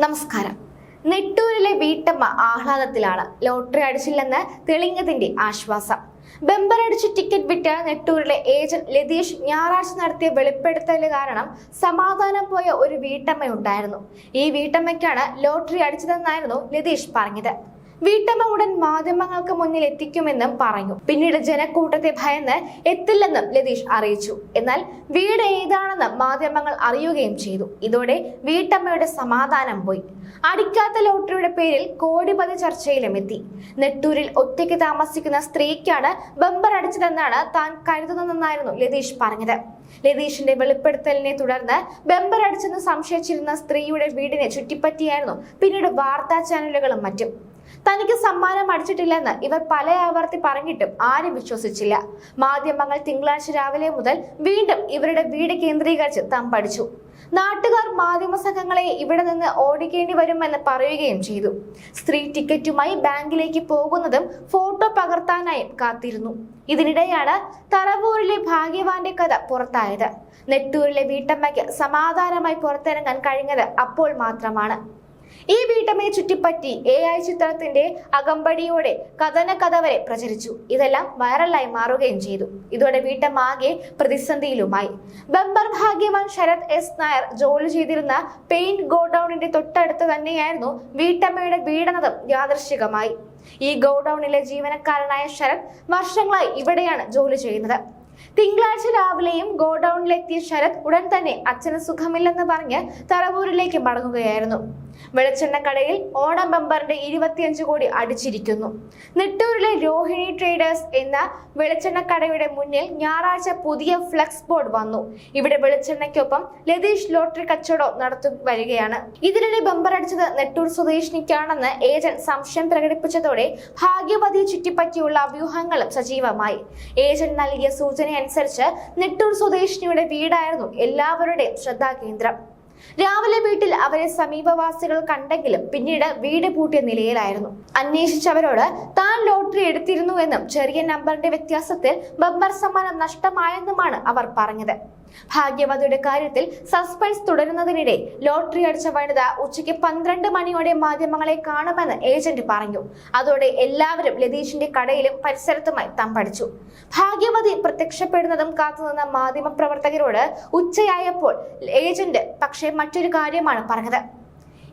നമസ്കാരം. നെട്ടൂരിലെ വീട്ടമ്മ ആഹ്ലാദത്തിലാണ് ലോട്ടറി അടിച്ചില്ലെന്ന് തെളിഞ്ഞതിന്റെ ആശ്വാസം. ബെമ്പറടിച്ച് ടിക്കറ്റ് വിറ്റ നെട്ടൂരിലെ ഏജന്റ് ലതീഷ് ഞായറാഴ്ച നടത്തിയ വെളിപ്പെടുത്തൽ കാരണം സമാധാനം പോയ ഒരു വീട്ടമ്മയുണ്ടായിരുന്നു. ഈ വീട്ടമ്മയ്ക്കാണ് ലോട്ടറി അടിച്ചതെന്നായിരുന്നു ലതീഷ് പറഞ്ഞത്. വീട്ടമ്മ ഉടൻ മാധ്യമങ്ങൾക്ക് മുന്നിൽ എത്തിക്കുമെന്നും പറഞ്ഞു. പിന്നീട് ജനക്കൂട്ടത്തെ ഭയന്ന് എത്തില്ലെന്നും ലതീഷ് അറിയിച്ചു. എന്നാൽ വീട് ഏതാണെന്ന് മാധ്യമങ്ങൾ അറിയുകയും ചെയ്തു. ഇതോടെ വീട്ടമ്മയുടെ സമാധാനം പോയി. അടിക്കാത്ത ലോട്ടറിയുടെ പേരിൽ കോടിപതി ചർച്ചയിലും എത്തി. നെട്ടൂരിൽ ഒറ്റയ്ക്ക് താമസിക്കുന്ന സ്ത്രീക്കാണ് ബമ്പർ അടിച്ചതെന്നാണ് താൻ കരുതുന്നതെന്നായിരുന്നു ലതീഷ് പറഞ്ഞത്. ലതീഷിന്റെ വെളിപ്പെടുത്തലിനെ തുടർന്ന് ബമ്പർ അടിച്ചെന്ന് സംശയിച്ചിരുന്ന സ്ത്രീയുടെ വീടിനെ ചുറ്റിപ്പറ്റിയായിരുന്നു പിന്നീട് വാർത്താ ചാനലുകളും മറ്റും. തനിക്ക് സമ്മാനം അടിച്ചിട്ടില്ലെന്ന് ഇവർ പല ആവർത്തി പറഞ്ഞിട്ടും ആരും വിശ്വസിച്ചില്ല. മാധ്യമങ്ങൾ തിങ്കളാഴ്ച രാവിലെ മുതൽ വീണ്ടും ഇവരുടെ വീട് കേന്ദ്രീകരിച്ച് തമ്പടിച്ചു നാട്ടുകാർ മാധ്യമ സംഘങ്ങളെ ഇവിടെ നിന്ന് ഓടിക്കേണ്ടി വരുമെന്ന് പറയുകയും ചെയ്തു. സ്ത്രീ ടിക്കറ്റുമായി ബാങ്കിലേക്ക് പോകുന്നതും ഫോട്ടോ പകർത്താനായും കാത്തിരുന്നു. ഇതിനിടെയാണ് തറവൂരിലെ ഭാഗ്യവാന്റെ കഥ പുറത്തായത്. നെട്ടൂരിലെ വീട്ടമ്മയ്ക്ക് സമാധാനമായി പുറത്തിറങ്ങാൻ കഴിഞ്ഞത് അപ്പോൾ മാത്രമാണ്. ഈ വീട്ടമ്മയെ ചുറ്റിപ്പറ്റി എ ഐ ചിത്രത്തിന്റെ അകമ്പടിയോടെ കഥന കഥ വരെ പ്രചരിച്ചു. ഇതെല്ലാം വൈറലായി മാറുകയും ചെയ്തു. ഇതോടെ വീട്ടമ്മ ആകെ പ്രതിസന്ധിയിലുമായി. ബമ്പർ ഭാഗ്യവാൻ ശരത് എസ് നായർ ജോലി ചെയ്തിരുന്ന പെയിന്റ് ഗോഡൌണിന്റെ തൊട്ടടുത്ത് തന്നെയായിരുന്നു വീട്ടമ്മയുടെ വീടെന്നതും യാദൃശികമായി ഈ ഗോഡൌണിലെ ജീവനക്കാരനായ ശരത് വർഷങ്ങളായി ഇവിടെയാണ് ജോലി ചെയ്യുന്നത്. തിങ്കളാഴ്ച രാവിലെയും ഗോഡൌണിലെത്തിയ ശരത് ഉടൻ തന്നെ അച്ഛന് സുഖമില്ലെന്ന് പറഞ്ഞ് തറവൂരിലേക്ക് മടങ്ങുകയായിരുന്നു. വെളിച്ചെണ്ണ കടയിൽ ഓണം ബമ്പറിന്റെ ഇരുപത്തിയഞ്ച് കോടി അടിച്ചിരിക്കുന്നു. നെട്ടൂരിലെ രോഹിണി ട്രേഡേഴ്സ് എന്ന വെളിച്ചെണ്ണ കടയുടെ മുന്നിൽ ഞായറാഴ്ച പുതിയ ഫ്ലെക്സ് ബോർഡ് വന്നു. ഇവിടെ വെളിച്ചെണ്ണയ്ക്കൊപ്പം ലതീഷ് ലോട്ടറി കച്ചവടം നടത്തി വരികയാണ്. ഇതിനിടെ ബമ്പർ അടിച്ചത് നെട്ടൂർ സ്വദേശിനിക്കാണെന്ന് ഏജന്റ് സംശയം പ്രകടിപ്പിച്ചതോടെ ഭാഗ്യവതി ചുറ്റിപ്പറ്റിയുള്ള വ്യൂഹങ്ങളും സജീവമായി. ഏജന്റ് നൽകിയ സൂചനയനുസരിച്ച് നെട്ടൂർ സ്വദേശിനിയുടെ വീടായിരുന്നു എല്ലാവരുടെയും ശ്രദ്ധാകേന്ദ്രം. രാവിലെ വീട്ടിൽ അവരെ സമീപവാസികൾ കണ്ടെങ്കിലും പിന്നീട് വീട് പൂട്ടിയ നിലയിലായിരുന്നു. അന്വേഷിച്ചവരോട് താൻ ലോട്ടറി എടുത്തിരുന്നു എന്നും ചെറിയ നമ്പറിന്റെ വ്യത്യാസത്തിൽ ബമ്പർ സമ്മാനം നഷ്ടമായെന്നുമാണ് അവർ പറഞ്ഞത്. ഭാഗ്യവതിയുടെ കാര്യത്തിൽ സസ്പെൻസ് തുടരുന്നതിനിടെ ലോട്ടറി അടിച്ച വനിത ഉച്ചയ്ക്ക് പന്ത്രണ്ട് മണിയോടെ മാധ്യമങ്ങളെ കാണുമെന്ന് ഏജന്റ് പറഞ്ഞു. അതോടെ എല്ലാവരും ലതീഷിന്റെ കടയിലും പരിസരത്തുമായി തമ്പടിച്ചു. ഭാഗ്യവതി പ്രത്യക്ഷപ്പെടുന്നതും കാത്തുനിന്ന മാധ്യമപ്രവർത്തകരോട് ഉച്ചയായപ്പോൾ ഏജന്റ് പക്ഷേ മറ്റൊരു കാര്യമാണ് പറഞ്ഞത്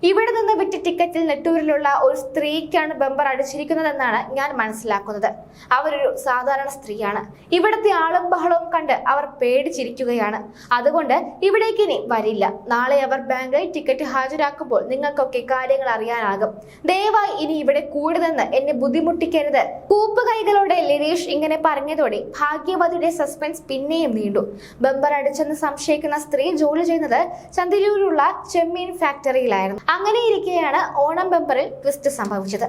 ഇവിടെ നിന്ന് വിറ്റ ടിക്കറ്റിൽ നെട്ടൂരിലുള്ള ഒരു സ്ത്രീക്കാണ് ബമ്പർ അടിച്ചിരിക്കുന്നതെന്നാണ് ഞാൻ മനസ്സിലാക്കുന്നത്. അവരൊരു സാധാരണ സ്ത്രീയാണ്. ഇവിടുത്തെ ആളും ബഹളവും കണ്ട് അവർ പേടിച്ചിരിക്കുകയാണ്. അതുകൊണ്ട് ഇവിടേക്ക് ഇനി വരില്ല. നാളെ അവർ ബാങ്കിൽ ടിക്കറ്റ് ഹാജരാക്കുമ്പോൾ നിങ്ങൾക്കൊക്കെ കാര്യങ്ങൾ അറിയാനാകും. ദയവായി ഇനി ഇവിടെ കൂടുതലെന്ന് എന്നെ ബുദ്ധിമുട്ടിക്കരുത്. കൂപ്പ് കൈകളോടെ ലിനീഷ് ഇങ്ങനെ പറഞ്ഞതോടെ ഭാഗ്യവതിയുടെ സസ്പെൻസ് പിന്നെയും നീണ്ടു. ബമ്പർ അടിച്ചെന്ന് സംശയിക്കുന്ന സ്ത്രീ ജോലി ചെയ്യുന്നത് ചന്തിരൂരിലുള്ള ചെമ്മീൻ ഫാക്ടറിയിലായിരുന്നു അങ്ങനെയിരിക്കെയാണ് ഓണം ബംബറിൽ ട്വിസ്റ്റ് സംഭവിച്ചത്.